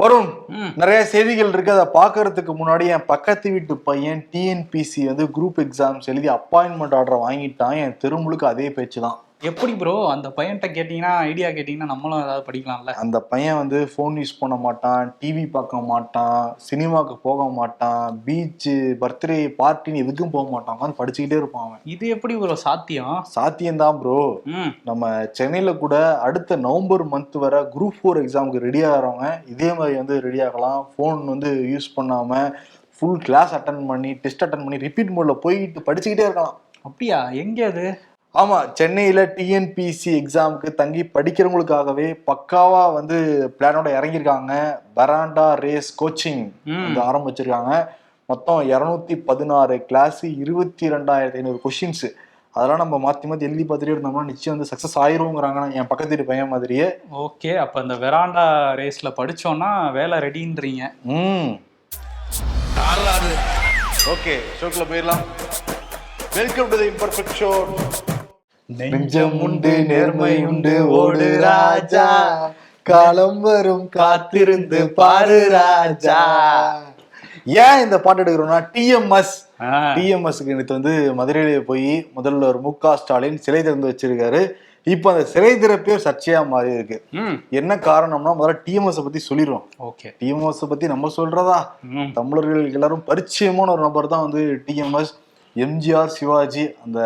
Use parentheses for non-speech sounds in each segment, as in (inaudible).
வருண் ம். நிறைய செய்திகள் இருக்கு. அதை பாக்குறதுக்கு முன்னாடி என் பக்கத்து வீட்டு பையன் டிஎன்பிசி வந்து குரூப் எக்ஸாம்ஸ் எழுதி அப்பாயின்மெண்ட் ஆர்டர் வாங்கிட்டான். என் தெருமுழுக்கு அதே பேச்சு தான் எப்படி ப்ரோ அந்த பையன்கிட்ட கேட்டீங்கன்னா ஐடியா கேட்டீங்கன்னா நம்மளும் ஏதாவது படிக்கலாம்ல. அந்த பையன் வந்து ஃபோன் யூஸ் பண்ண மாட்டான் டிவி பார்க்க மாட்டான் சினிமாக்கு போக மாட்டான் பீச்சு பர்த்டே பார்ட்டின்னு எதுக்கும் போக மாட்டான். உட்காந்து படிச்சுக்கிட்டே இருப்பான் அவன். இது எப்படி ப்ரோ சாத்தியம்? சாத்தியம்தான் ப்ரோ ம். நம்ம சென்னையில கூட அடுத்த நவம்பர் மந்த் வர குரூப் ஃபோர் எக்ஸாமுக்கு ரெடி ஆகிறவங்க இதே மாதிரி வந்து ரெடி ஆகலாம். ஃபோன் வந்து யூஸ் பண்ணாம ஃபுல் கிளாஸ் அட்டன் பண்ணி டெஸ்ட் அட்டன் பண்ணி ரிப்பீட் மோட்ல போயிட்டு படிச்சுக்கிட்டே இருக்கலாம். அப்படியா? எங்க அது? ஆமா சென்னையில டிஎன்பிசி எக்ஸாமுக்கு தங்கி படிக்கிறவங்களுக்காகவே பக்காவா வந்து பிளானோட இறங்கியிருக்காங்க. பராண்டா ரேஸ் கோச்சிங் ம். வந்து ஆரம்பிச்சிருக்காங்க. மொத்தம் இரநூத்தி பதினாறு கிளாஸ் இருபத்தி ரெண்டாயிரத்தி ஐநூறு கொஷின்ஸ் அதெல்லாம் நம்ம மாத்தி மாத்தி எழுதி பார்த்துட்டே இருந்தோம்னா நிச்சயம் வந்து சக்சஸ் ஆயிருங்கிறாங்க என் பக்கத்து வீட்டு பையன் மாதிரியே. ஓகே அப்ப அந்த வெராண்டா ரேஸ்ல படிச்சோம்னா வேலை ரெடின்றீங்க ம். ஓகே ஷோக்குள்ள போயிடலாம். Welcome to the imperfect show நெஞ்சம் உண்டு நேர்மை உண்டு ஓடு ராஜா. காலம் வரும் காத்திருந்து பாரு ராஜா. ஏன் இந்த பாட்டு எடுக்கிறோம்னா டிஎம்எஸ் டிஎம்எஸ்க்கு நேற்று வந்து மதுரையில போய் முதல்வர் மு க ஸ்டாலின் சிலை திறந்து வச்சிருக்காரு. இப்போ அந்த சிலை திறப்பே ஒரு சர்ச்சையா மாறி இருக்கு. என்ன காரணம்னா முதல்ல டிஎம்எஸ் பத்தி சொல்லிடுவோம் ஓகே. டிஎம்எஸ் பத்தி நம்ம சொல்றதா? தமிழர்கள் எல்லாரும் பரிச்சயமான ஒரு நபர் தான் வந்து டிஎம்எஸ் எம்ஜிஆர் சிவாஜி அந்த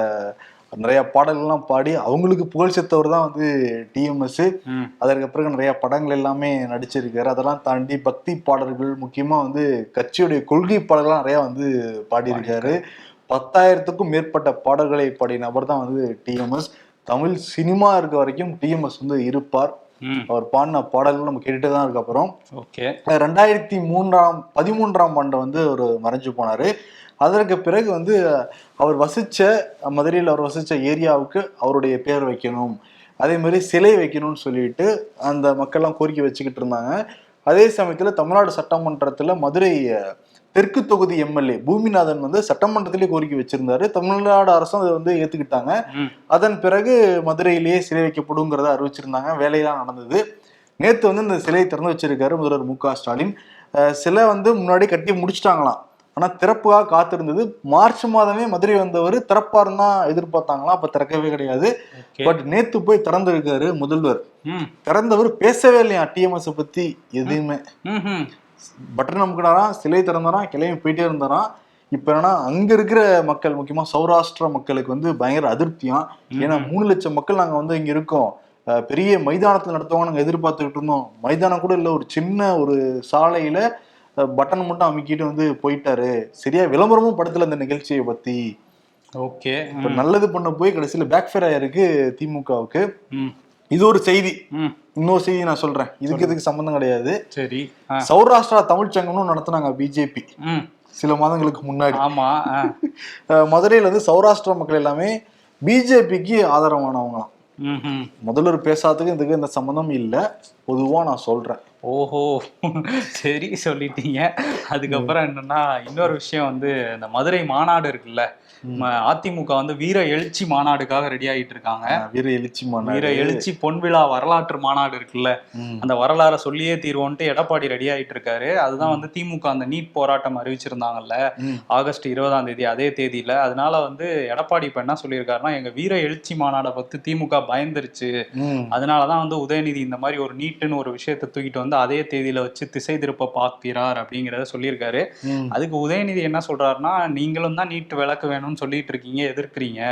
நிறைய பாடல்கள்லாம் பாடி அவங்களுக்கு புகழ் சேர்த்தவர் தான் வந்து டிஎம்எஸ் அதற்கு பிறகு நிறைய படங்கள் எல்லாமே நடிச்சிருக்காரு. அதெல்லாம் தாண்டி பக்தி பாடல்கள் முக்கியமா வந்து கட்சியுடைய கொள்கை பாடல்கள்லாம் நிறைய வந்து பாடியிருக்காரு. பத்தாயிரத்துக்கும் மேற்பட்ட பாடல்களை பாடிய நபர் தான் வந்து டிஎம்எஸ் தமிழ் சினிமா இருக்க வரைக்கும் டிஎம்எஸ் வந்து இருப்பார். அவர் பாடின பாடல்கள் நம்ம கேட்டுட்டே தான் இருக்க அப்புறம் ஓகே. ரெண்டாயிரத்தி மூன்றாம் பதிமூன்றாம் ஆண்டு வந்து அவர் மறைஞ்சு போனாரு. அதற்கு பிறகு வந்து அவர் வசிச்ச மதுரையில் அவர் வசிச்ச ஏரியாவுக்கு அவருடைய பேர் வைக்கணும். அதே மாதிரி சிலை வைக்கணும்னு சொல்லிட்டு அந்த மக்கள்லாம் கோரிக்கை வச்சுக்கிட்டு இருந்தாங்க. அதே சமயத்துல தமிழ்நாடு சட்டமன்றத்துல மதுரை தெற்கு தொகுதி எம்எல்ஏ பூமிநாதன் வந்து சட்டமன்றத்திலே கோரிக்கை வச்சிருந்தாரு. தமிழ்நாடு அரசும் அதை வந்து ஏத்துக்கிட்டாங்க. ம். அதன் பிறகு மதுரையிலேயே சிலை வைக்கப்படுங்கிறத அறிவிச்சிருந்தாங்க. வேலையெல்லாம் நடந்தது. நேத்து வந்து இந்த சிலையை திறந்து வச்சிருக்காரு முதல்வர் மு க ஸ்டாலின். சிலை வந்து முன்னாடி கட்டி முடிச்சிட்டாங்களாம். ஆனா திறப்புக்காக காத்திருந்தது. மார்ச் மாதமே மதுரை வந்தவர் திறப்பாருன்னு தான் எதிர்பார்த்தாங்களாம் அப்ப திறக்கவே கிடையாது. பட் நேத்து போய் திறந்திருக்காரு முதல்வர். ம். திறந்தவர் பேசவே இல்லையா? டிஎம்எஸ் பத்தி எதுவுமே. பட்டன் அமுக்கினாராம் சிலை திறந்தாராம் கிளம்பி போயிட்டே இருந்தாராம். இப்ப என்னன்னா அங்க இருக்கிற மக்கள் முக்கியமா சௌராஷ்டிரா மக்களுக்கு வந்து பயங்கர அதிருப்தியாம் ஏன்னா மூணு லட்சம் மக்கள் நாங்க வந்து இங்க இருக்கோம். பெரிய மைதானத்துல நடத்துவாங்க நாங்க எதிர்பார்த்துக்கிட்டு இருந்தோம். மைதானம் கூட இல்ல ஒரு சின்ன ஒரு சாலையில பட்டன் மட்டும் அமுக்கிட்டு வந்து போயிட்டாரு. சரியா விளம்பரமும் படத்துல இந்த நிகழ்ச்சியை பத்தி. ஓகே. நல்லது பண்ண போய் கடைசியில பேக் ஃபேர் ஆயிருக்கு திமுகவுக்கு. இது ஒரு செய்தி. இன்னொரு செய்தி நான் சொல்றேன். இதுக்கு இதுக்கு சம்பந்தம் கிடையாது. சரி. சௌராஷ்டிரா தமிழ் சங்கம்னு நடத்துனாங்க பிஜேபி. சில மாதங்களுக்கு முன்னாடி. ஆமா மதுரையில வந்து சௌராஷ்டிரா மக்கள் எல்லாமே பிஜேபிக்கு ஆதரவானவங்களாம். முதல்வர் பேசாததுக்கு இதுக்கு இந்த சம்மந்தம் இல்லை. பொதுவா நான் சொல்றேன். ஓஹோ. சரி சொல்லிட்டீங்க. அதுக்கப்புறம் என்னன்னா இன்னொரு விஷயம் வந்து இந்த மதுரை மாநாடு இருக்குல்ல அதிமுக வந்து வீர எழுச்சி மாநாடுக்காக ரெடி ஆகிட்டு இருக்காங்க வீர எழுச்சி மாநாடு. வீர எழுச்சி பொன்விழா வரலாற்று மாநாடு இருக்குல்ல. அந்த வரலாறை சொல்லியே தீர்வோன்ட்டு எடப்பாடி ரெடி ஆயிட்டு இருக்காரு அதுதான் வந்து திமுக அந்த நீட் போராட்டம் அறிவிச்சிருந்தாங்கல்ல. ஆகஸ்ட் இருபதாம் தேதி அதே தேதியில அதனால வந்து எடப்பாடி இப்ப என்ன சொல்லியிருக்காருன்னா எங்க வீர எழுச்சி மாநாடை பத்தி திமுக பயந்துருச்சு. அதனாலதான் வந்து உதயநிதி இந்த மாதிரி ஒரு நீட்டுன்னு ஒரு விஷயத்தை தூக்கிட்டு வந்து அதே தேதியில வச்சு திசை திருப்ப பார்க்கிறார் அப்படிங்கிறத சொல்லியிருக்காரு. அதுக்கு உதயநிதி என்ன சொல்றாருன்னா நீங்களும் தான் நீட் விளக்கு வேணும்னு சொல்லிட்டு இருக்கீங்க எதிர்க்கிறீங்க.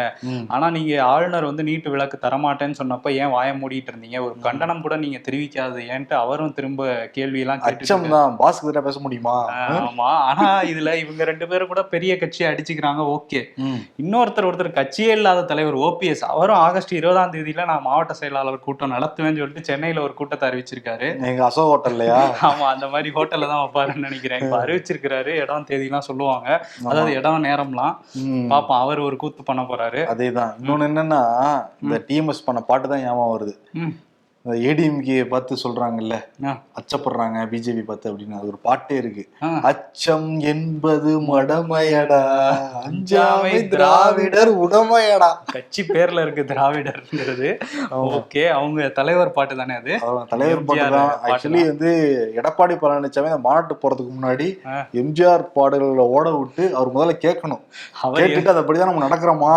ஆனா நீங்க ஆளுநர் வந்து நீட்டு விளக்கு தரமாட்டேன்னு சொன்னப்ப ஏன் வாய மூடிட்டு இருந்தீங்க? ஒரு கண்டனம் கூட நீங்க தெரிவிக்காது ஏன்ட்டு அவரும் திரும்ப கேள்வி எல்லாம் அச்சம் தான். பாஸ்க்கு பேச முடியுமா? ஆமா. ஆனா இதுல இவங்க ரெண்டு பேரும் கூட பெரிய கட்சியை அடிச்சுக்கிறாங்க ஓகே. இன்னொருத்தர் ஒருத்தர் கட்சியே இல்லாத தலைவர் ஓபிஎஸ் அவரும் ஆகஸ்ட் இருபதாம் தேதியில நான் மாவட்ட செயலாளர் கூட்டம் நடத்துவேன்னு சொல்லிட்டு சென்னையில ஒரு கூட்டத்தை அறிவிச்சிருக்காரு. எங்க அசோக் ஹோட்டல்லையா? ஆமா அந்த மாதிரி ஹோட்டல்ல தான் வைப்பாருன்னு நினைக்கிறேன். இப்ப அறிவிச்சிருக்கிறாரு. இடம் தேதிலாம் சொல்லுவாங்க. அதாவது இடம் நேரம்லாம். பாப்போம் அவர் ஒரு கூத்து பண்ண போறாரு. அதேதான். இன்னொன்னு என்னன்னா இந்த டிஎம்எஸ் பண்ண பாட்டு தான் ஞாபகம் வருது. ஏடிஎம்கே பார்த்து சொல்றாங்கல்ல. அச்சப்படுறாங்க பிஜேபி பார்த்து அப்படின்னு. அது ஒரு பாட்டே இருக்கு. அச்சம் என்பது மடமையடா அஞ்சாமை திராவிடர் உடமையடா. கட்சி பேர்ல இருக்கு திராவிடர்ங்கிறது. ஓகே அவங்க தலைவர் பாட்டு தானே அது? தலைவர் பாட்டு தான். ஆக்சுவலி வந்து எடப்பாடி பழனிசாமி அந்த மாநாட்டு போறதுக்கு முன்னாடி. எம்ஜிஆர் பாடல்களை ஓட விட்டு அவர் முதல்ல கேட்கணும். கேட்டுட்டு அதப்படிதான் நம்ம நடக்கிறோமா?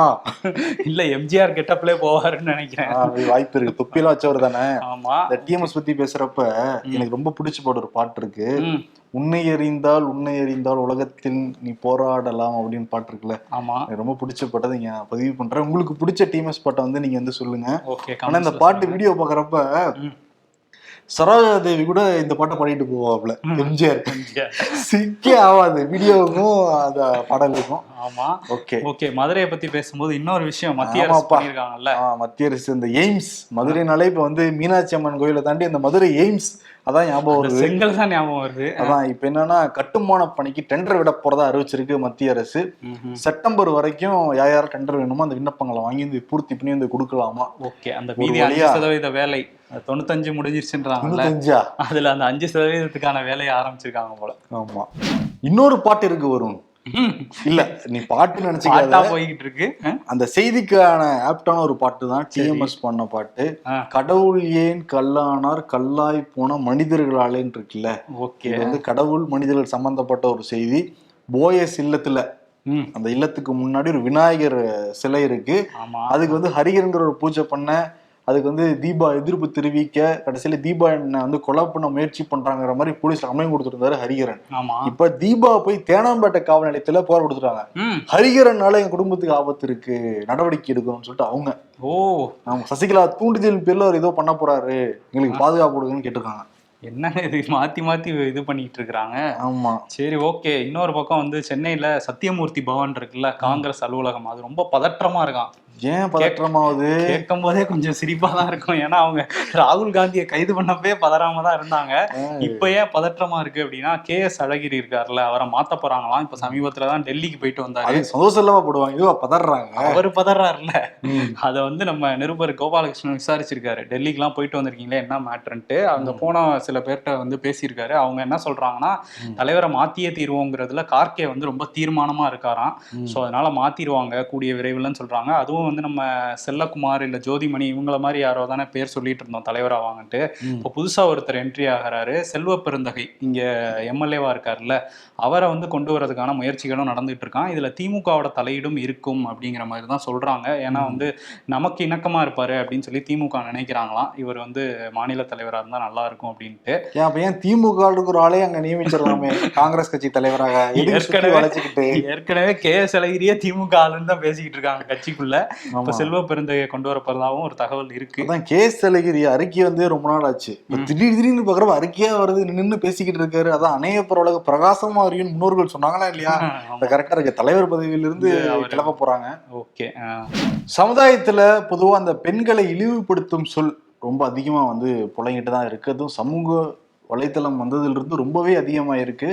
இல்ல எம்ஜிஆர் கெட்டப்லே போவாருன்னு நினைக்கிறேன். வாய்ப்பு இருக்கு. தொப்பிலாம் வச்சவர் தானே இந்த டிஎம்எஸ் பத்தி பேசுறப்ப எனக்கு ரொம்ப பிடிச்ச பாட்டு ஒரு பாட்டு இருக்கு. உன்னை அறிந்தால் உன்னை அறிந்தால் உலகத்தில் நீ போராடலாம் அப்படின்னு பாட்டு இருக்குல்ல. ஆமா. எனக்கு ரொம்ப பிடிச்ச பாட்டை நீங்க பதிவு பண்றேன். உங்களுக்கு பிடிச்ச டிஎம்எஸ் பாட்டை வந்து நீங்க வந்து சொல்லுங்க. ஆனா இந்த பாட்டு வீடியோ பாக்குறப்ப ம். சரோஜா தேவி கூட இந்த பாட்டை பாடிட்டு போவாப்ல. எம்ஜிஆர். எம்ஜிஆர். சிக்கே ஆகாது வீடியோவுக்கும் அந்த பாடலுக்கும். ஆமா. ஓகே. ஓகே மதுரையை பத்தி பேசும்போது இன்னொரு விஷயம் மத்திய அரசு. பண்ணிருக்காங்கல்ல மத்திய அரசு இந்த எய்ம்ஸ் மதுரைனாலே இப்ப வந்து மீனாட்சி அம்மன் கோயிலை தாண்டி இந்த மதுரை எய்ம்ஸ் அதான் ஞாபகம் வருது. செங்கல் தான் ஞாபகம் வருது. அதான் இப்ப என்னன்னா கட்டுமான பணிக்கு டெண்டர் விட போறதா அறிவிச்சிருக்கு மத்திய அரசு. செப்டம்பர் வரைக்கும் யார் யார் டெண்டர் வேணுமோ அந்த விண்ணப்பங்களை வாங்கி வந்து பூர்த்தி பண்ணி வந்து கொடுக்கலாமா? ஓகே அந்த மீதி அஞ்சு சதவீத வேலை தொண்ணூத்தஞ்சு முடிஞ்சிருச்சுன்றாங்கல்ல? தொண்ணூத்தஞ்சா? அதுல அந்த அஞ்சு சதவீதத்துக்கான வேலையை ஆரம்பிச்சிருக்காங்க போல. ஆமா. இன்னொரு பாட்டு இருக்கு வரும். இல்ல நீ பாட்டு நினைச்சுக்காத. போய்கிட்டு இருக்கு? அந்த செய்திக்கான ஆப்டான ஒரு பாட்டு தான் டிஎம்எஸ் பண்ண பாட்டு. கடவுள் ஏன் கல்லானார் கல்லாய் போன மனிதர்களாலேன்னு இருக்குல்ல ஓகே வந்து கடவுள் மனிதர்கள் சம்பந்தப்பட்ட ஒரு செய்தி. போயஸ் இல்லத்துல அந்த இல்லத்துக்கு முன்னாடி ஒரு விநாயகர் சிலை இருக்கு. அதுக்கு வந்து ஹரிகரங்கிற ஒரு பூஜை பண்ண அதுக்கு வந்து தீபா எதிர்ப்பு தெரிவிக்க கடைசியில தீபா என்ன வந்து கொலை பண்ண முயற்சி பண்றாங்கிற மாதிரி போலீஸ் கம்ப்ளைண்ட் கொடுத்துருந்தாரு ஹரிகரன் ஆமா. இப்ப தீபா போய் தேனாம்பேட்டை காவல் நிலையத்துல போர் கொடுத்துட்டாங்க. ஹரிகரனால என் குடும்பத்துக்கு ஆபத்து இருக்கு நடவடிக்கை எடுக்கணும்னு சொல்லிட்டு அவங்க. ஓ. அவங்க சசிகலா தூண்டுதல் பேர்ல அவர் ஏதோ பண்ண போறாரு. எங்களுக்கு பாதுகாப்பு கொடுங்கன்னு கேட்டிருக்காங்க. என்னங்க இது? மாத்தி மாத்தி இது பண்ணிட்டு இருக்காங்க ஆமா. சரி ஓகே. இன்னொரு பக்கம் வந்து சென்னையில சத்தியமூர்த்தி பவன் இருக்குல்ல காங்கிரஸ் அலுவலகம். அது ரொம்ப பதற்றமா இருக்கான். ஏன் பதற்றமாவது கேட்கும் போதே கொஞ்சம் சிரிப்பா தான் இருக்கும். ஏன்னா அவங்க ராகுல் காந்தியை கைது பண்ணப்பே பதறாம தான் இருந்தாங்க இப்ப ஏன் பதற்றமா இருக்கு அப்படின்னா கே எஸ் அழகிரி இருக்காருல்ல அவரை மாத்த போறாங்களாம். இப்ப சமீபத்துல தான் டெல்லிக்கு போயிட்டு வந்தாரு. அது சந்தோஷம் இல்லாம போடுவாங்க. இதுவா பதறாங்க. அவர் பதறாருல ம். அதை வந்து நம்ம நிருபர் கோபாலகிருஷ்ணன் விசாரிச்சிருக்காரு. டெல்லிக்குலாம் போயிட்டு வந்திருக்கீங்களே என்ன மேட்ருன்ட்டு அங்க போன சில பேர்கிட்ட வந்து பேசியிருக்காரு. அவங்க என்ன சொல்றாங்கன்னா தலைவரை மாத்தியே தீர்வோங்கிறதுல கார்கே வந்து ரொம்ப தீர்மானமா இருக்காராம். ஸோ அதனால மாத்திருவாங்க கூடிய விரைவில்னு சொல்றாங்க. அதுவும் வந்து நம்ம செல்லகுமார் இல்ல ஜோதிமணி இவங்கள மாதிரி யாரோ தானே பேர் சொல்லிட்டு இருந்தோம் தலைவரா வாங்கன்ட்டு ம். இப்போ புதுசா ஒருத்தர் என்ட்ரி ஆகிறாரு. செல்வ பெருந்தகை இங்க எம்எல்ஏவா இருக்காருல்ல அவரை வந்து கொண்டு வரதுக்கான முயற்சிகளும் நடந்துட்டு இருக்கான். இதுல திமுகவோட தலையீடும் இருக்கும் அப்படிங்கிற மாதிரி தான் சொல்றாங்க. ஏன்னா வந்து நமக்கு இணக்கமா இருப்பாரு அப்படின்னு சொல்லி திமுக நினைக்கிறாங்களாம். இவர் வந்து மாநில தலைவரா இருந்தா நல்லா இருக்கும் அப்படின்ட்டு. ஏன் அப்ப ஏன் திமுக ஒரு ஆளே அங்க நியமிச்சிடலாமே? காங்கிரஸ் கட்சி தலைவராக. ஏற்கனவே ஏற்கனவே கே எஸ் அழகிரியே திமுக ஆளுன்னு தான் பேசிக்கிட்டு இருக்காங்க கட்சிக்குள்ள. இப்ப. செல்வ பெருந்தகையை கொண்டு வர போறதாவும் ஒரு தகவல் இருக்கு. அதான் கேஸ் அழகிரி அறிக்கை வந்து ரொம்ப நாள் ஆச்சு. திடீர் திடீர்னு பாக்குறப்ப அறிக்கையா வருது நின்னு பேசிக்கிட்டு இருக்காரு. அதான் அணைய பரவலக பிரகாசமா அறியும் முன்னோர்கள் சொன்னாங்களா இல்லையா? அந்த கரெக்டா இருக்கு. தலைவர் பதவியிலிருந்து கிளம்ப போறாங்க. ஓகே. சமுதாயத்துல பொதுவா அந்த பெண்களை இழிவுபடுத்தும் சொல் ரொம்ப அதிகமா வந்து புழங்கிட்டு தான் இருக்கு அதுவும் சமூக வலைத்தளம் வந்ததுல இருந்து ரொம்பவே அதிகமா இருக்கு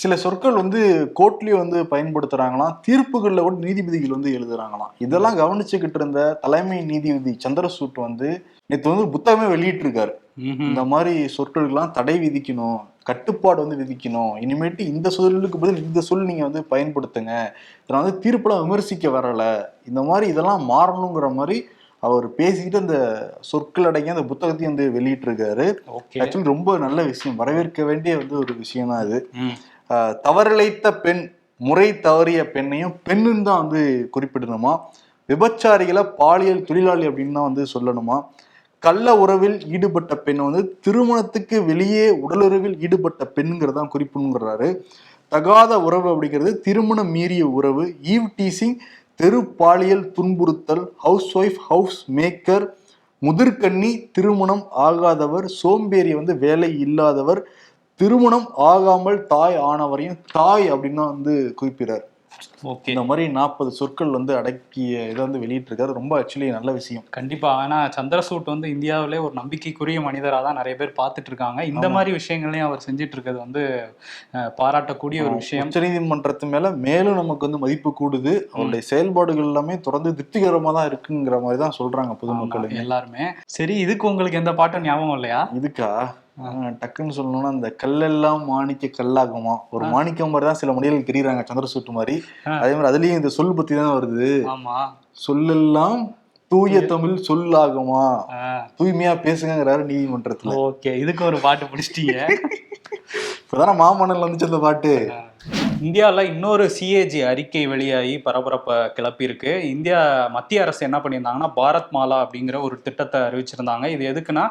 சில சொற்கள் வந்து கோர்ட்லயும் வந்து பயன்படுத்துறாங்களாம் தீர்ப்புகள்ல கூட நீதிபதிகள் வந்து எழுதுறாங்களாம். இதெல்லாம் கவனிச்சுக்கிட்டு இருந்த தலைமை நீதிபதி சந்திரசூட் வந்து நேற்று வந்து புத்தகமே வெளியிட்டிருக்காரு. இந்த மாதிரி சொற்களுக்கெல்லாம் தடை விதிக்கணும் கட்டுப்பாடு வந்து விதிக்கணும் இனிமேட்டு இந்த சொல்லுக்கு பதில் இந்த சொல் நீங்க வந்து பயன்படுத்துங்க இதெல்லாம் வந்து தீர்ப்புலாம் விமர்சிக்க வரல இந்த மாதிரி இதெல்லாம் மாறணுங்கிற மாதிரி அவர் பேசிக்கிட்டு அந்த சொற்கள் அடங்கிய அந்த புத்தகத்தையும் வந்து வெளியிட்டிருக்காரு. ஆக்சுவலி ரொம்ப நல்ல விஷயம் வரவேற்க வேண்டிய வந்து ஒரு விஷயம் தான் இது தவறிழைத்த பெண் முறை தவறிய பெண்ணையும் பெண்ணுன்னு தான் வந்து குறிப்பிடணுமா? விபச்சாரிகளை பாலியல் தொழிலாளி அப்படின்னு தான் வந்து சொல்லணுமா? கள்ள உறவில் ஈடுபட்ட பெண் வந்து திருமணத்துக்கு வெளியே உடலுறவில் ஈடுபட்ட பெண்ங்கிறதான் குறிப்புங்கிறாரு தகாத உறவு அப்படிங்கிறது திருமணம் மீறிய உறவு. ஈவ் டீசிங் தெரு பாலியல் துன்புறுத்தல் ஹவுஸ் ஒய்ஃப் ஹவுஸ் மேக்கர் முதிர்கன்னி திருமணம் ஆகாதவர் சோம்பேறி வந்து வேலை இல்லாதவர் திருமணம் ஆகாமல் தாய் ஆனவரையும் தாய் அப்படின்னு தான் வந்து குறிப்பிடுறார். ஓகே. இந்த மாதிரி நாற்பது சொற்கள் வந்து அடக்கிய இதை வந்து வெளியிட்டிருக்காரு. ரொம்ப ஆக்சுவலி நல்ல விஷயம். கண்டிப்பா. ஆனா சந்திரசூட் வந்து இந்தியாவிலே ஒரு நம்பிக்கைக்குரிய மனிதரா தான் நிறைய பேர் பார்த்துட்டு இருக்காங்க இந்த மாதிரி விஷயங்களையும் அவர் செஞ்சுட்டு இருக்கிறது வந்து பாராட்டக்கூடிய ஒரு விஷயம். உச்சநீதிமன்றத்து மேல மேலும் நமக்கு வந்து மதிப்பு கூடுது. அவருடைய செயல்பாடுகள் எல்லாமே தொடர்ந்து திருப்திகரமா தான் இருக்குங்கிற மாதிரி தான் சொல்றாங்க பொதுமக்கள் எல்லாருமே. சரி இதுக்கு உங்களுக்கு எந்த பாட்டும் ஞாபகம் இல்லையா? இதுக்கா? டக்குன்னு சொல்லணும்னா இந்த கல்லெல்லாம் மாணிக்க கல்லாகுமா? ஒரு மாணிக்கம் மாதிரி தான் சில மொழிகள் தெரியுறாங்க சந்திரசூட்டு மாதிரி. அதே மாதிரி அதுலயும் இந்த சொல் பத்தி தான் வருது. சொல்லெல்லாம் தூய தமிழ் சொல்லாகுமா? தூய்மையா பேசுங்கிறாரு நீதிமன்றத்துல. ஓகே இதுக்கு ஒரு பாட்டு பிடிச்சிட்டீங்க இப்பதானே மாமன்னல் வந்துச்சு அந்த பாட்டு. இந்தியாவில் இன்னொரு சிஏஜி அறிக்கை வெளியாகி பரபரப்பை கிளப்பியிருக்கு. இந்தியா மத்திய அரசு என்ன பண்ணியிருந்தாங்கன்னா பாரத் மாலா அப்படிங்கிற ஒரு திட்டத்தை அறிவிச்சிருந்தாங்க. இது எதுக்குன்னா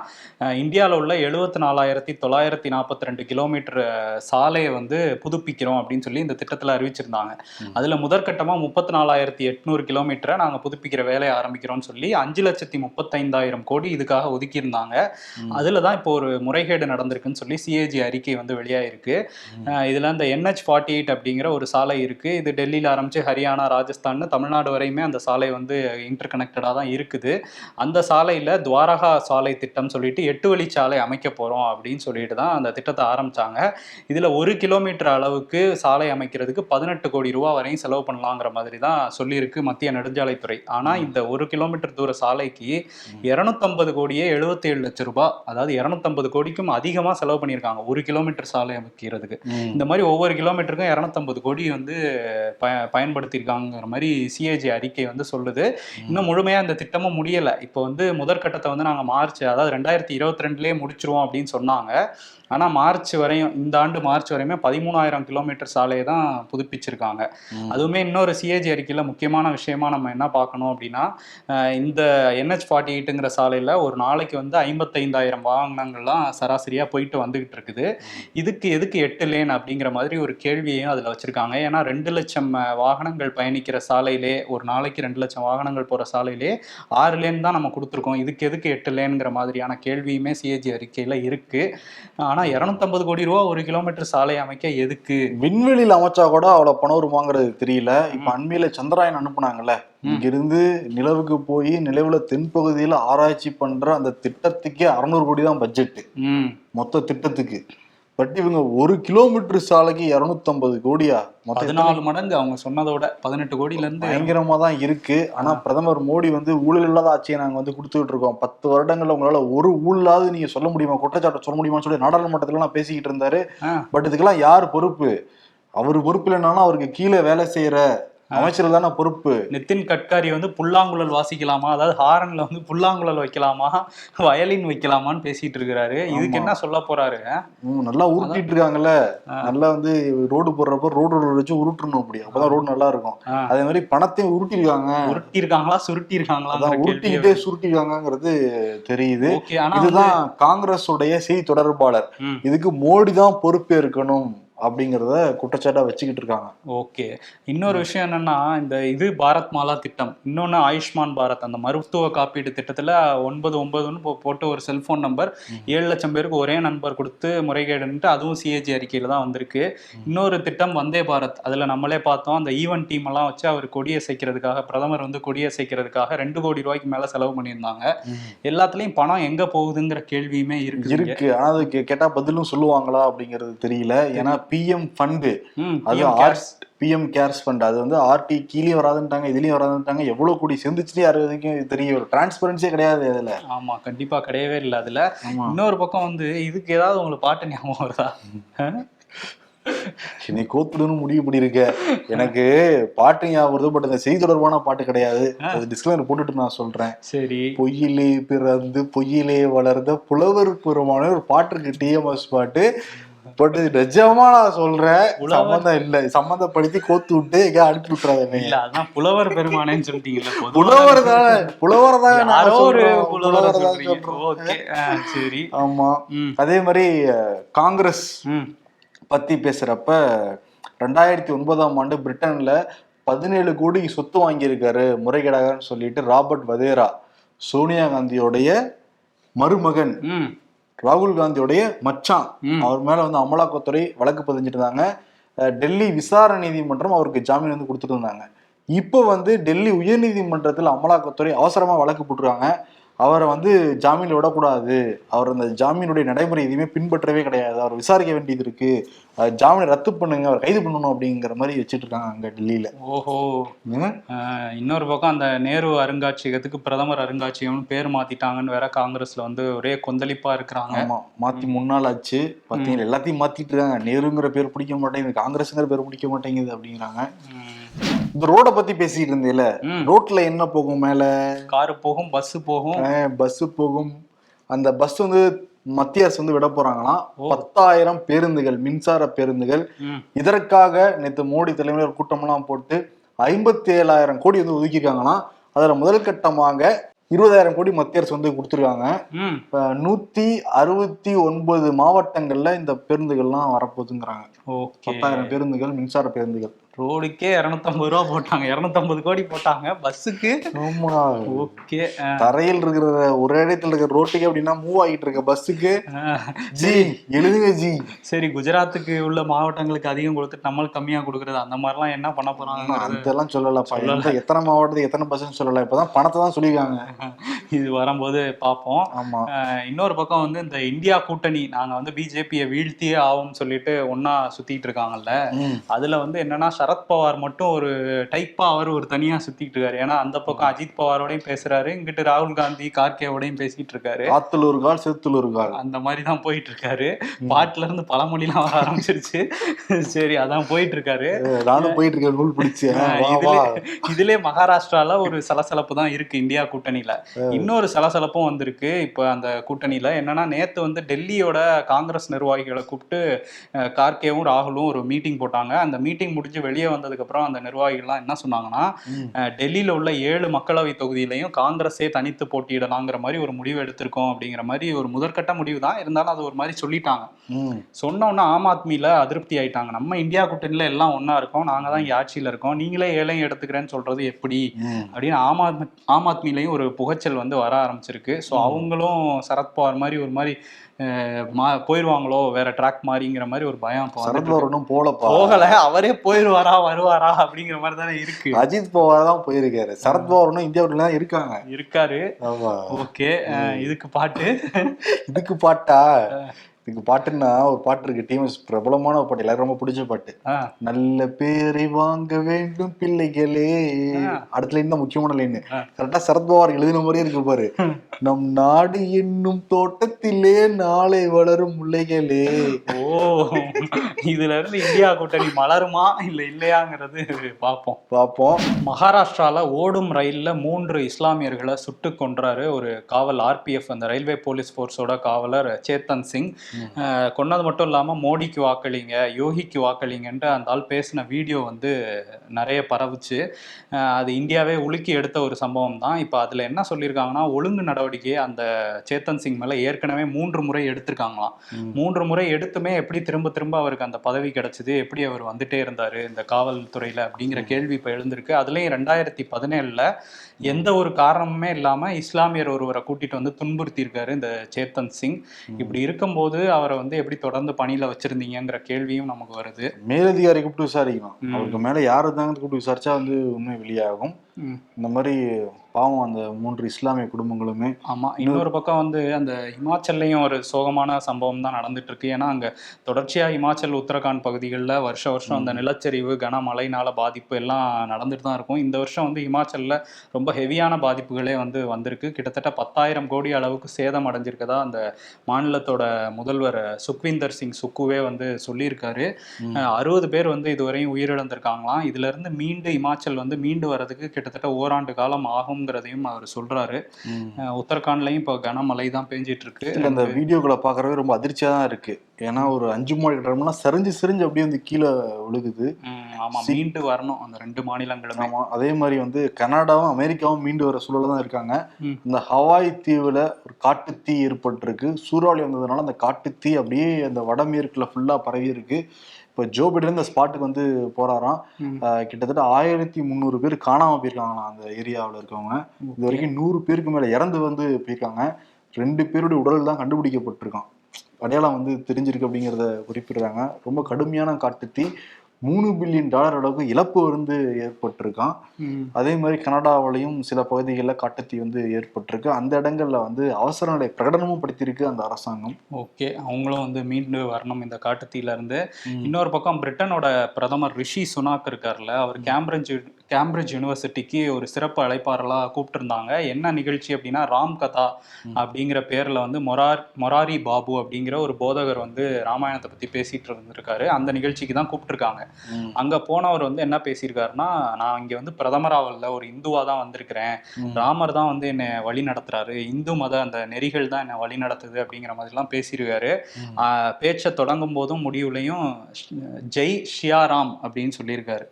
இந்தியாவில் உள்ள எழுபத்தி நாலாயிரத்தி தொள்ளாயிரத்தி நாற்பத்தி ரெண்டு கிலோமீட்டர் சாலையை வந்து புதுப்பிக்கிறோம் அப்படின்னு சொல்லி இந்த திட்டத்தில் அறிவிச்சிருந்தாங்க. அதில் முதற்கட்டமாக முப்பத்தி நாலாயிரத்தி எட்நூறு கிலோமீட்டரை நாங்கள் புதுப்பிக்கிற வேலையை ஆரம்பிக்கிறோம்னு சொல்லி அஞ்சு லட்சத்தி முப்பத்தைந்தாயிரம் கோடி இதுக்காக ஒதுக்கியிருந்தாங்க. அதில் தான் இப்போ ஒரு முறைகேடு நடந்திருக்குன்னு சொல்லி சிஏஜி அறிக்கை வந்து வெளியாயிருக்கு. அஹ் இதுல இந்த என்ஹெச் ஃபார்ட்டி எயிட் அப்படிங்கிற ஒரு சாலை இருக்கு. இது டெல்லியில ஆரம்பிச்சு ஹரியானா ராஜஸ்தான் தமிழ்நாடு வரையுமே அந்த சாலை வந்து இன்டர் கனெக்டடா தான் இருக்குது. அந்த சாலையில துவாரகா சாலை திட்டம் சொல்லிட்டு எட்டு வழி சாலை அமைக்க போறோம் அப்படின்னு சொல்லிட்டு தான் அந்த திட்டத்தை ஆரம்பிச்சாங்க. இதுல ஒரு கிலோமீட்டர் அளவுக்கு சாலை அமைக்கிறதுக்கு பதினெட்டு கோடி ரூபா வரையும் செலவு பண்ணலாங்கிற மாதிரி தான் சொல்லியிருக்கு மத்திய நெடுஞ்சாலைத்துறை. ஆனா இந்த ஒரு கிலோமீட்டர் தூர சாலைக்கு இருநூத்தம்பது கோடியே எழுபத்தி ஏழு லட்சம் ரூபாய் அதாவது இருநூத்தம்பது கோடிக்கும் அதிகமா செலவு பண்ணியிருக்காங்க ஒரு கிலோமீட்டர் சாலை அமைக்கிறதுக்கு. இந்த மாதிரி ஒவ்வொரு கிலோமீட்டருக்கும் இரநூத்தம்பது கோடி வந்து ப பயன்படுத்தியிருக்காங்கிற மாதிரி சிஏஜி அறிக்கை வந்து சொல்லுது. இன்னும் முழுமையாக இந்த திட்டமும் முடியலை. இப்போ வந்து முதற்கட்டத்தை வந்து நாங்கள் மார்ச் அதாவது ரெண்டாயிரத்தி இருபத்தி ரெண்டுலேயே முடிச்சிருவோம் அப்படின்னு சொன்னாங்க. ஆனால் மார்ச் வரையும் இந்த ஆண்டு மார்ச் வரையுமே பதிமூணாயிரம் கிலோமீட்டர் சாலையை தான் புதுப்பிச்சிருக்காங்க. அதுவுமே இன்னொரு சிஏஜி அறிக்கையில் முக்கியமான விஷயமா நம்ம என்ன பார்க்கணும் அப்படின்னா இந்த என்ஹெச் ஃபார்ட்டி எயிட்டுங்கிற சாலையில் ஒரு நாளைக்கு வந்து ஐம்பத்தைந்தாயிரம் வாகனங்கள்லாம் சராசரியாக போயிட்டு வந்துகிட்டு இருக்குது. இதுக்கு எதுக்கு எட்டு லேன் அப்படிங்கிற மாதிரி ஒரு கேள்வியையும் அதில் வச்சுருக்காங்க. ஏன்னா ரெண்டு லட்சம் வாகனங்கள் பயணிக்கிற சாலையிலே ஒரு நாளைக்கு ரெண்டு லட்சம் வாகனங்கள் போகிற சாலையிலே ஆறு லேன் தான் நம்ம கொடுத்துருக்கோம். இதுக்கு எதுக்கு எட்டு லேனுங்கிற மாதிரியான கேள்வியுமே சிஏஜி அறிக்கையில் இருக்குது ஆனால் இரநூத்தம்பது கோடி ரூபா ஒரு கிலோமீட்டர் சாலை அமைக்க எதுக்கு? விண்வெளியில அமைச்சா கூட அவ்வளவு பணம் வருமாங்கிறது தெரியல. இப்ப அண்மையில சந்திராயன் அனுப்புனாங்கல்ல. இங்கிருந்து நிலவுக்கு போய் நிலவுல தென்பகுதியில ஆராய்ச்சி பண்ற அந்த திட்டத்துக்கே அறுநூறு கோடி தான் பட்ஜெட் மொத்த திட்டத்துக்கு. பட் இவங்க ஒரு கிலோமீட்டர் சாலைக்கு இருநூத்தம்பது கோடியா? பதினாலு மடங்கு அவங்க சொன்னதோட பதினெட்டு கோடியிலேருந்து பயங்கரமா தான் இருக்கு. ஆனா பிரதமர் மோடி வந்து ஊழல் இல்லாத ஆட்சியை நாங்க வந்து கொடுத்துட்டு இருக்கோம். பத்து வருடங்கள்ல உங்களால ஒரு ஊழலாவது நீங்க சொல்ல முடியுமா? குற்றச்சாட்டை சொல்ல முடியுமான்னு சொல்லி நாடாளுமன்றத்துல எல்லாம் பேசிக்கிட்டு இருந்தாரு. பட் இதுக்கெல்லாம் யார் பொறுப்பு? அவர் பொறுப்பு இல்லைனாலும் அவருக்கு கீழே வேலை செய்யற அமைச்சர் தானே பொறுப்பு. நிதின் கட்காரி வந்து புல்லாங்குழல் வாசிக்கலாமா? அதாவது ஹாரன்ல வந்து புல்லாங்குழல் வைக்கலாமா? வயலின் வைக்கலாமான்னு பேசிட்டு இருக்கிறாரு. இதுக்கு என்ன சொல்ல போறாரு? நல்லா உருட்டிட்டு இருக்காங்கல்ல. நல்லா வந்து ரோடு போடுறப்ப ரோடு வச்சு உருட்டணும் அப்படி. அப்பதான் ரோடு நல்லா இருக்கும். அதே மாதிரி பணத்தையும் உருட்டிருக்காங்க. உருட்டி இருக்காங்களா சுருட்டி இருக்காங்களா உருட்டிக்கிட்டே சுருட்டிருக்காங்கிறது தெரியுது. ஓகே ஆனா இதுதான் காங்கிரஸ் உடைய செய்தி தொடர்பாளர். இதுக்கு மோடி தான் பொறுப்பேற்கணும். அப்படிங்கறத குற்றச்சாட்டா வச்சுக்கிட்டு இருக்காங்க. ஓகே. இன்னொரு விஷயம் என்னன்னா இந்த இது பாரத் மாலா திட்டம். இன்னொன்னு ஆயுஷ்மான் பாரத் அந்த மருத்துவ காப்பீடு திட்டத்துல ஒன்பது ஒன்பதுன்னு போ- போட்டு ஒரு செல்போன் நம்பர். ஏழு லட்சம் பேருக்கு ஒரே நம்பர் கொடுத்து முறைகேடுன்ட்டு அதுவும் சிஏஜி அறிக்கையில தான் வந்திருக்கு. இன்னொரு திட்டம் வந்தே பாரத். அதுல நம்மளே பார்த்தோம் அந்த ஈவென்ட் டீம் எல்லாம் வச்சு அவர் கொடியை சேர்க்கறதுக்காக பிரதமர் வந்து கொடியை சேர்க்கறதுக்காக ரெண்டு கோடி ரூபாய்க்கு மேல செலவு பண்ணியிருந்தாங்க. எல்லாத்துலயும் பணம் எங்க போகுதுங்கிற கேள்வியுமே இருக்கு. இருக்கு. ஆனா அதுக்கு கேட்டா பதிலும் சொல்லுவாங்களா அப்படிங்கிறது தெரியல. ஏன்னா பிஎம் ஃபண்டு அது cares. பிஎம் கேர்ஸ் ஃபண்ட் அது வந்து ஆர்டி கீழே வராதுன்ட்டாங்க இதுலயும் வராதுன்ட்டாங்க எவ்வளவு கூடி சேர்ந்துச்சுட்டு யாரு வரைக்கும் தெரியும். ஒரு டிரான்ஸ்பரன்சியே கிடையாது அதுல ஆமா கண்டிப்பா கிடையவே இல்லை அதுல. இன்னொரு பக்கம் வந்து இதுக்கு ஏதாவது உங்களுக்கு பாட்டு ஞாபகம் வருதா? என்னை கோத்துடுன்னு முடிவு பண்ணிருக்க. எனக்கு பாட்டு ஞாபகம் பட் அந்த செய்தி தொடர்பான பாட்டு கிடையாது. அது டிஸ்கிளைமர் போட்டுட்டு நான் சொல்றேன். சரி. பொய்யிலே பிறந்து பொய்யிலே வளர்ந்த புலவர் பெருமான ஒரு பாட்டு இருக்கு டிஎம்எஸ் பாட்டு. பட் நிஜமா நான் சொல்றேன். சம்மந்தம் இல்ல. சம்மந்தப்படுத்தி கோத்து விட்டு எங்க அனுப்பி விட்டுறாத இல்ல அதான் புலவர் பெருமானேன்னு சொல்லிட்டீங்கல்ல பொதுவா புலவர் தானே. புலவர் தான் யாரோ ஒரு. புலவரை தான் சரி. ஆமா. அதே மாதிரி காங்கிரஸ் ம். பத்தி பேசுறப்ப ரெண்டாயிரத்தி ஒன்பதாம் ஆண்டு பிரிட்டன்ல பதினேழு கோடி சொத்து வாங்கியிருக்காரு முறைகேடாகன்னு சொல்லிட்டு ராபர்ட் வதேரா சோனியா காந்தியோடைய மருமகன். ம். ராகுல் காந்தியோடைய மச்சான். அவர் மேல வந்து அமலாக்கத்துறை வழக்கு பதிஞ்சிட்டு இருந்தாங்க. டெல்லி விசாரணை நீதிமன்றம் அவருக்கு ஜாமீன் வந்து கொடுத்துட்டு இருந்தாங்க. இப்போ வந்து டெல்லி உயர்நீதிமன்றத்தில் அமலாக்கத்துறை அவசரமா வழக்கு போட்டிருக்காங்க. அவரை வந்து ஜாமீன்ல விடக்கூடாது. அவர் அந்த ஜாமீனுடைய நடைமுறை எதுவுமே பின்பற்றவே கிடையாது. அவர் விசாரிக்க வேண்டியது இருக்கு. அஹ், ஜாமீனை ரத்து பண்ணுங்க அவர் கைது பண்ணணும் அப்படிங்கிற மாதிரி வச்சுட்டு இருக்காங்க அங்க டெல்லியில. ஓஹோ. இன்னொரு பக்கம் அந்த நேரு அருங்காட்சியகத்துக்கு பிரதமர் அருங்காட்சியகம்னு பேர் மாத்திட்டாங்கன்னு வேற காங்கிரஸ்ல வந்து ஒரே கொந்தளிப்பா இருக்கிறாங்க. ஆமா மாத்தி முன்னாள் ஆச்சு பாத்தீங்கன்னா எல்லாத்தையும் மாத்திட்டு இருக்காங்க. நேருங்கிற பேர் பிடிக்க மாட்டேங்குது காங்கிரஸ்ங்கிற பேர் பிடிக்க மாட்டேங்குது அப்படிங்கிறாங்க. இந்த ரோட பத்தி பேசிட்டு இருந்தேல. ரோட்ல என்ன போகும் மேல? காரு போகும் பஸ் போகும். பஸ் போகும். அந்த பஸ் வந்து மத்திய அரசு வந்து விட போறாங்களாம். பத்தாயிரம் பேருந்துகள் மின்சார பேருந்துகள். இதற்காக நேத்து மோடி தலைமையில் ஒரு கூட்டமெல்லாம் போட்டு ஐம்பத்தி ஏழாயிரம் கோடி வந்து ஒதுக்கியிருக்காங்களாம். அதுல முதல் கட்டமாக இருபதாயிரம் கோடி மத்திய அரசு வந்து கொடுத்துருக்காங்க. நூத்தி அறுபத்தி ஒன்பது மாவட்டங்கள்ல இந்த பேருந்துகள்லாம் வரப்போகுதுங்கிறாங்க. பத்தாயிரம் பேருந்துகள் மின்சார பேருந்துகள். ரோடுக்கே இரநூத்தம்பது ரூபா போட்டாங்க. இரநூத்தம்பது கோடி போட்டாங்க. பஸ்ஸுக்கு. ஓகே. தரையில் இருக்கிற ஒரே இடத்துல இருக்கிற ரோட்டுக்கு அப்படின்னா மூவ் ஆகிட்டு இருக்க. பஸ்ஸுக்கு. ஜி எழுதுங்க ஜி. சரி குஜராத்துக்கு உள்ள மாவட்டங்களுக்கு அதிகம் கொடுத்துட்டு நம்மளுக்கு கம்மியா கொடுக்கறது அந்த மாதிரிலாம் என்ன பண்ண போறாங்க அதெல்லாம் சொல்லலப்பா. எத்தனை மாவட்டத்துக்கு எத்தனை பஸ்ன்னு சொல்லல. இப்பதான் பணத்தை தான் சொல்லியிருக்காங்க. இது வரும்போது பார்ப்போம். இன்னொரு பக்கம் வந்து இந்த இந்தியா கூட்டணி நாங்க வந்து பிஜேபியை வீழ்த்தியே ஆகும்னு சொல்லிட்டு ஒன்னா சுத்திட்டு இருக்காங்கல்ல. அதுல வந்து என்னன்னா சரத்பவார் மட்டும் ஒரு டைப்பா அவர் ஒரு தனியா சுத்திட்டு இருக்காரு. ஏன்னா அந்த பக்கம் அஜித் பவாரோடையும் பேசுறாரு இங்கிட்டு ராகுல் காந்தி கார்கேவோடையும் பேசிட்டு இருக்காரு. ஆத்துல ஒரு கால் செத்துல ஒரு கால் அந்த மாதிரி தான் போயிட்டு இருக்காரு. பாட்டுல இருந்து பழமொழிலாம் வர ஆரம்பிச்சிருச்சு. சரி அதான் போயிட்டு இருக்காரு. நானும் போயிட்டு இருக்கேன் நூல் பிடிச்சி. வா இதுல மகாராஷ்டிரால ஒரு சலசலப்பு தான் இருக்கு இந்தியா கூட்டணியில. இன்னொரு சலசலப்பும் வந்திருக்கு. இப்ப அந்த கூட்டணியில என்னன்னா நேத்து வந்து டெல்லியோட காங்கிரஸ் நிர்வாகிகளை கூப்பிட்டு கார்கேவும் ராகுலும் ஒரு மீட்டிங் போட்டாங்க. அந்த மீட்டிங் முடிஞ்சு வெளியே வந்ததுக்கு அப்புறம் அந்த நிர்வாகிகள்லாம் என்ன சொன்னாங்கன்னா டெல்லியில உள்ள ஏழு மக்களவை தொகுதியிலையும் காங்கிரஸே தனித்து போட்டியிடலாங்கிற மாதிரி ஒரு முடிவு எடுத்திருக்கோம் அப்படிங்கிற மாதிரி ஒரு முதற்கட்ட முடிவு தான். இருந்தாலும் அது ஒரு மாதிரி சொல்லிட்டாங்க. ம். சொன்ன உடனே ஆம் ஆத்மியில அதிருப்தி ஆயிட்டாங்க. நம்ம இந்தியா கூட்டணியில எல்லாம் ஒண்ணா இருக்கோம். நாங்க தான் இங்க ஆட்சியில இருக்கோம். நீங்களே ஏழையும் எடுத்துக்கிறேன்னு சொல்றது எப்படி. அப்படின்னு ஆம் ஆத்மி ஆம் ஆத்மிலையும் ஒரு புகைச்சல் வந்து வர ஆரம்பிச்சிருக்கு. ஸோ அவங்களும் சரத்பவார் மாதிரி ஒரு மாதிரி மா- போயிருவாங்களோ வேற ட்ராக் மாதிரிங்கிற மாதிரி ஒரு பயம் சரத்பவார். ஒன்றும் போலப்பா போகல அவரே போயிருவாரா வருவாரா அப்படிங்கிற மாதிரி தானே இருக்கு. அஜித் பவார் தான் போயிருக்காரு. சரத்பவார் ஒன்றும் இந்தியாவுல தான் இருக்காங்க. இருக்காரு. ஓகே இதுக்கு பாட்டு. இதுக்கு பாட்டா? இதுக்கு பாட்டுன்னா ஒரு பாட்டு இருக்கு. டிஎம்எஸ் பிரபலமான ஒரு பாட்டு. எல்லாரும் ரொம்ப பிடிச்ச பாட்டு. நல்ல பேரை வாங்க வேண்டும் பிள்ளைகளே. அடுத்த லைன் தான் முக்கியமான லைன். கரெக்டா சரத்பவார் எழுதின மாதிரியே இருக்கு பாரு. நம் நாடு என்னும் தோட்டத்திலே நாளை வளரும் முல்லைகளே. ஓ. இதுல இருந்து இந்தியா கூட்டணி மலருமா? இல்ல இல்லையாங்கிறது பார்ப்போம் பார்ப்போம் மகாராஷ்டிரால ஓடும் ரயில்ல மூன்று இஸ்லாமியர்களை சுட்டு கொன்றாரு ஒரு காவல் ஆர்பிஎஃப் அந்த ரயில்வே போலீஸ் ஃபோர்ஸோட காவலர் சேத்தன் சிங். கொன்னது மட்டும் இல்லாம மோடிக்கு வாக்களிங்க யோகிக்கு வாக்களிங்கன்ட்டு அந்த ஆள் பேசின வீடியோ வந்து நிறைய பரவுச்சு. அது இந்தியாவே உலுக்கி எடுத்த ஒரு சம்பவம் தான். இப்போ அதுல என்ன சொல்லியிருக்காங்கன்னா ஒழுங்கு நடவடிக்கையை அந்த சேத்தன் சிங் மேல ஏற்கனவே மூன்று முறை எடுத்திருக்காங்களாம். மூன்று முறை எடுத்துமே எப்படி திரும்ப திரும்ப அவருக்கு அந்த பதவி கிடைச்சது எப்படி அவர் வந்துட்டே இருந்தாரு இந்த காவல்துறையில அப்படிங்கிற கேள்வி இப்ப எழுந்திருக்கு. அதுலயும் ரெண்டாயிரத்தி பதினேழுல எந்த ஒரு காரணமுமே இல்லாம இஸ்லாமியர் ஒருவரை கூட்டிட்டு வந்து துன்புறுத்தி இருக்காரு இந்த சேத்தன் சிங். இப்படி இருக்கும்போது அவரை வந்து எப்படி தொடர்ந்து பணியில வச்சிருந்தீங்கங்கிற கேள்வியும் நமக்கு வருது மேலதிகாரி கூப்பிட்டு விசாரிக்கணும் ம். அவருக்கு மேல யார் இருந்தாங்கன்னு கூப்பிட்டு விசாரிச்சா வந்து உண்மை வெளியாகும். இந்த மாதிரி பாவம் அந்த மூன்று இஸ்லாமிய குடும்பங்களுமே ஆமா இன்னொரு பக்கம் வந்து அந்த ஹிமாச்சல்லையும் ஒரு சோகமான சம்பவம் தான் நடந்துட்டு இருக்கு ஏன்னா அங்க தொடர்ச்சியா ஹிமாச்சல் உத்தரகாண்ட் பகுதிகளில் வருஷ வருஷம் அந்த நிலச்சரிவு கனமழைனால பாதிப்பு எல்லாம் நடந்துட்டு தான் இருக்கும். இந்த வருஷம் வந்து ஹிமாச்சல்ல ரொம்ப ஹெவியான பாதிப்புகளே வந்து வந்திருக்கு. கிட்டத்தட்ட பத்தாயிரம் கோடி அளவுக்கு சேதம் அடைஞ்சிருக்கதா அந்த மாநிலத்தோட முதல்வர் சுக்விந்தர் சிங் சுக்குவே வந்து சொல்லியிருக்காரு. அறுபது பேர் வந்து இதுவரையும் உயிரிழந்திருக்காங்களாம். இதுல இருந்து மீண்டு இமாச்சல் வந்து மீண்டு வர்றதுக்கு கிட்டத்தட்ட ஓராண்டு காலம் ஆகுங்கிறதையும் அவர் சொல்றாரு. உத்தரகாண்ட்லயும் இப்போ கனமழை தான் பெஞ்சிட்டு இருக்கு இந்த வீடியோக்களை பார்க்கறவே ரொம்ப அதிர்ச்சியா தான் இருக்கு. ஏன்னா ஒரு அஞ்சு கட்டடம்லாம் சரிஞ்சு சரிஞ்சு அப்படியே வந்து கீழே விழுகுது. ஆமா மீண்டு வரணும் அந்த ரெண்டு மாநிலங்களுமே. ஆமா அதே மாதிரி வந்து கனடாவும் அமெரிக்காவும் மீண்டு வர சூழல்ல தான் இருக்காங்க. இந்த ஹவாய் தீவுல ஒரு காட்டுத்தீ ஏற்பட்டிருக்கு. சூறாவளி வந்ததுனால அந்த காட்டுத்தீ அப்படியே அந்த வடமேற்குல ஃபுல்லா பரவி இருக்கு இப்போ ஜோ பிடன் இந்த ஸ்பாட்டுக்கு வந்து போறாராம். கிட்டத்தட்ட ஆயிரத்தி முந்நூறு பேர் காணாம போயிருக்காங்களாம் அந்த ஏரியாவில் இருக்கவங்க. இது வரைக்கும் நூறு பேருக்கு மேல இறந்து வந்து போயிருக்காங்க. ரெண்டு பேருடைய உடல் தான் கண்டுபிடிக்கப்பட்டிருக்கான் அடையாளம் வந்து தெரிஞ்சிருக்கு அப்படிங்கிறத குறிப்பிடுறாங்க. ரொம்ப கடுமையான காட்டுத்தீ. மூணு பில்லியன் டாலர் அளவுக்கு இழப்பு வந்து ஏற்பட்டிருக்கான். அதே மாதிரி கனடாவிலையும் சில பகுதிகளில் காட்டுத்தீ வந்து ஏற்பட்டிருக்கு. அந்த இடங்கள்ல வந்து அவசர நிலை பிரகடனமும் படுத்தியிருக்கு அந்த அரசாங்கம். ஓகே. அவங்களும் வந்து மீண்டு வரணும் இந்த காட்டுத்தீல இருந்து. இன்னொரு பக்கம் பிரிட்டனோட பிரதமர் ரிஷி சுனாக் இருக்கார்ல அவர் கேம்பிரிட்ஜ் கேம்பிரிட்ஜ் யூனிவர்சிட்டிக்கு ஒரு சிறப்பு அழைப்பாளர்களா கூப்பிட்டுருந்தாங்க. என்ன நிகழ்ச்சி அப்படின்னா ராம் கதா அப்படிங்கிற பேர்ல வந்து மொரார் மொராரி பாபு அப்படிங்கிற ஒரு போதகர் வந்து ராமாயணத்தை பத்தி பேசிட்டு இருந்திருக்காரு. அந்த நிகழ்ச்சிக்கு தான் கூப்பிட்டுருக்காங்க. அங்க போனவர் வந்து என்ன பேசியிருக்காருன்னா நான் இங்க வந்து பிரதமராவல்ல ஒரு இந்துவா தான் வந்திருக்கிறேன். ராமர் தான் வந்து என்னை வழி நடத்துறாரு. இந்து மத அந்த நெறிகள் தான் என்னை வழி நடத்துது அப்படிங்கிற மாதிரிலாம் பேசியிருக்காரு. பேச்சை தொடங்கும் போதும் முடிவுலையும் ஜெய் ஷியாராம் அப்படின்னு சொல்லியிருக்காரு.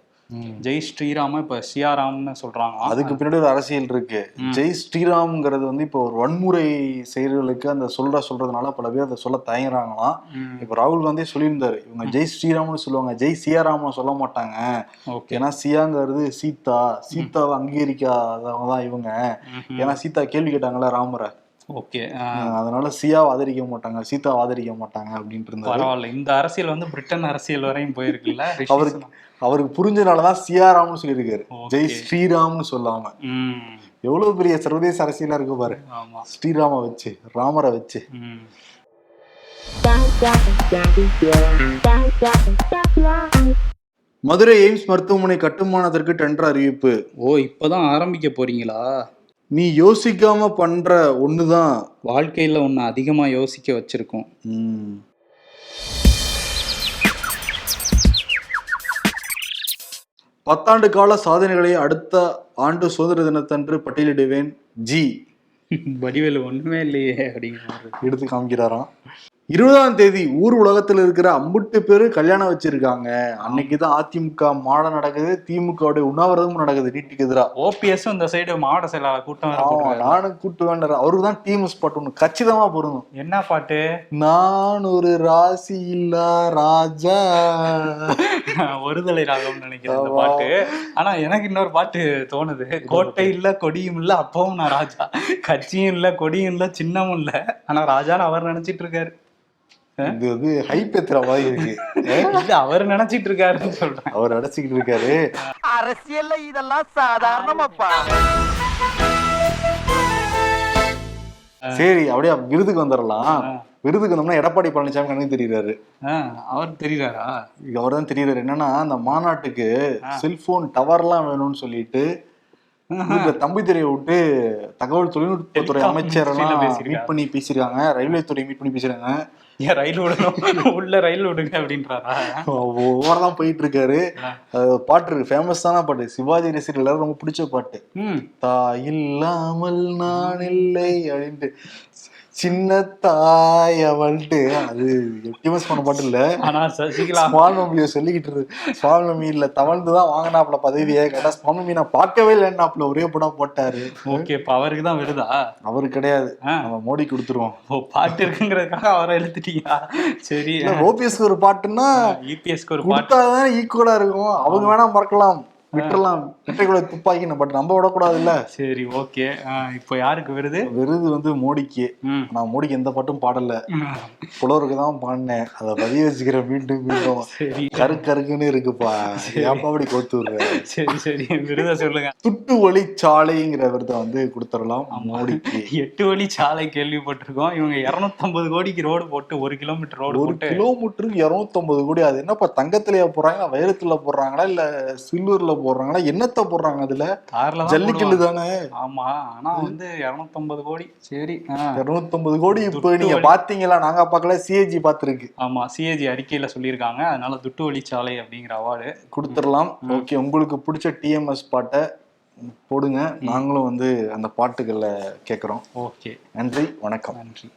ஜெய் ஸ்ரீராம இப்ப ஷியாராம்னு சொல்றாங்க. அதுக்கு பின்னாடி ஒரு அரசியல் இருக்கு. ஜெய் ஸ்ரீராம்ங்கிறது வந்து இப்போ ஒரு வன்முறை செயல்களுக்கு அந்த சொல்ற சொல்றதுனால பல பேர் அதை சொல்ல தயங்குறாங்களாம். இப்ப ராகுல் காந்தி சொல்லியிருந்தாரு இவங்க ஜெய் ஸ்ரீராம்னு சொல்லுவாங்க. ஜெய் சியாராம்னு சொல்ல மாட்டாங்க. ஏன்னா சியாங்கிறது சீதா. சீதாவை அங்கீகரிக்காதவங்க தான் இவங்க. ஏன்னா சீதா கேள்வி கேட்டாங்கல்ல ராமரை. ஓகே. அதனால சியாவை ஆதரிக்க மாட்டாங்க சீதாவை ஆதரிக்க மாட்டாங்க அப்படின்ட்டு இருந்தாரு. பரவாயில்ல. இந்த அரசியல் வந்து பிரிட்டன் அரசியல் வரையும் போயிருக்குல்ல. (laughs) அவருக்கு. அவருக்கு புரிஞ்சனாலதான் சியாராம்னு சொல்லியிருக்காரு. ஜெய் ஸ்ரீராம்னு சொல்லாம. எவ்வளவு பெரிய சர்வதேச அரசியலா இருக்கு பாரு. ஸ்ரீராம வச்சு ராமரை வச்சு. மதுரை எய்ம்ஸ் மருத்துவமனை கட்டுமானத்திற்கு டெண்டர் அறிவிப்பு. ஓ இப்பதான் ஆரம்பிக்க போறீங்களா? நீ யோசிக்காம பண்ற ஒண்ணுதான். வாழ்க்கையில ஒன்னு அதிகமா யோசிக்க வச்சிருக்கோம். பத்தாண்டு கால சாதனைகளை அடுத்த ஆண்டு சுதந்திர தினத்தன்று பட்டியலிடுவேன். ஜி. வடிவேலு ஒண்ணுமே இல்லையே அப்படிங்கிற. எடுத்து காமிக்கிறாராம். இருபதாம் தேதி ஊர் உலகத்துல இருக்கிற அம்புட்டு பேரு கல்யாணம் வச்சிருக்காங்க. அன்னைக்குதான் அதிமுக மாடம் நடக்குது திமுகவுடைய உண்ணாவிரதமும் நடக்குது நீட்டுக்கு எதிரா. ஓபிஎஸ் இந்த சைடு மாவட்ட செயலாளர் கூட்டம். நானும் கூட்டு வேண்டாம் அவருக்கு தான் டீம் ஸ்பாட் ஒண்ணு. கச்சிதமா பொருந்தும். என்ன பாட்டு? நான் ஒரு ராசி இல்லா ராஜா. ஒருதலை ராகம்னு நினைக்கிறேன் இந்த. பாட்டு. ஆனா எனக்கு இன்னொரு பாட்டு தோணுது. கோட்டை இல்ல கொடியும் இல்ல அப்பவும் நான் ராஜா. கட்சியும் இல்ல கொடியும் இல்ல சின்னமும் இல்ல. ஆனா ராஜான்னு அவர் நினைச்சிட்டு இருக்காரு. இது வந்து ஹைப் எத்துற மாதிரி இருக்கு. இல்ல அவர் நினைச்சிட்டு இருக்காருன்னு சொல்றேன். அவர் அடைச்சிக்கிட்டு இருக்காரு. அரசியல்ல இதெல்லாம் சாதாரணமாப்பா. சரி அப்படியே விருதுக்கு வந்துடலாம். விருதுக்கு வந்தோம்னா எடப்பாடி பழனிசாமி கணக்கு தெரியுறாரு. அவர் தெரியுறாரா? அவர் தான் தெரியுறாரு. என்னன்னா அந்த மாநாட்டுக்கு செல்போன் டவர்லாம் வேணும்னு சொல்லிட்டு இந்த தம்பி துறையை விட்டு தகவல் தொழில்நுட்பத்துறை அமைச்சர். மீட் பண்ணி பேசியிருக்காங்க. ரயில்வே துறை மீட் பண்ணி பேசியிருக்காங்க. ஏன் ரயில் விடணும் உள்ள ரயில் விடுங்க அப்படின்றாரா? ஓவரெல்லாம் போயிட்டு இருக்காரு பாட்டு இருக்கு. ஃபேமஸான பாட்டு. சிவாஜி ரசிகர் எல்லாரும் ரொம்ப பிடிச்ச பாட்டு. தாய் இல்லாமல் நான் இல்லை அப்படின்ட்டு. சின்ன தாய் அவள்ட்டு. அது ஃபேமஸ் பண்ண பாட்டு இல்ல. ஆனா சசிகலா. ஸ்மால் மம்மியை சொல்லிக்கிட்டு இருக்கு மம்மி இல்ல தவழ்ந்து தான் வாங்கினாப்ல பதவியை. கேட்டா மம்மி நான் பார்க்கவே இல்லைன்னாப்ல ஒரே படம் போட்டாரு. ஓகே இப்ப அவருக்கு தான் விடுதா அவரு கிடையாது. நம்ம மோடி கொடுத்துருவோம். ஓ பாட்டு இருக்குங்கிறதுக்காக அவரை எழுத்துட்டீங்களா? சரி ஓபிஎஸ்க்கு ஒரு பாட்டுன்னா யூபிஎஸ்க்கு ஒரு பாட்டு கொடுத்தாதான் ஈக்குவலா இருக்கும். அவங்க வேணா மறக்கலாம். விட்டுறலாம். வெற்றிக்குள்ள துப்பாக்கின்னு பட் நம்ம விடக்கூடாது இல்ல சரி ஓகே இப்போ யாருக்கு வருது? விருது வந்து மோடிக்கு. நான் மோடிக்கு எந்த பாட்டும் பாடல. புலவருக்கு தான் பாடினேன். அதை பதிய வச்சுக்கிறேன் மீண்டும் மீண்டும். சரி. கரு கருக்குன்னு இருக்குப்பா. ஏப்பா அப்படி விடுற? சரி சரி. விருதை சொல்லுங்க. துட்டு வழி சாலைங்கிற விருதை வந்து கொடுத்துடலாம் மோடிக்கு. எட்டு வழி சாலை கேள்விப்பட்டிருக்கோம். இவங்க 250 கோடிக்கு ரோடு போட்டு ஒரு கிலோமீட்டர் ரோடு ஒரு கிலோமீட்டருக்கு இருநூத்தொன்பது கோடி. அது என்னப்பா தங்கத்திலேயே போடுறாங்க வைரத்துல போடுறாங்களா இல்ல சில்வர்ல போடுறாங்களா என்னத்த போடுறாங்க அதுல? கார்ல ஜல்லிக்கல்லு. தானே? ஆமா ஆனா வந்து 250 கோடி. சரி ஆ. இருநூத்தொன்பது கோடி இப்ப நீங்க. பாத்தீங்களா? நாங்க பார்க்கல சிஏஜி பாத்துருக்கு. ஆமா சிஏஜி அறிக்கையில சொல்லியிருக்காங்க. அதனால துட்டு வழி சாலை அப்படிங்கிற அவார்டு. கொடுத்துடலாம். ஓகே உங்களுக்கு பிடிச்ச டிஎம்எஸ் பாட்டை போடுங்க. நாங்களும் வந்து அந்த பாட்டுகளை கேட்குறோம் ஓகே. நன்றி வணக்கம். நன்றி.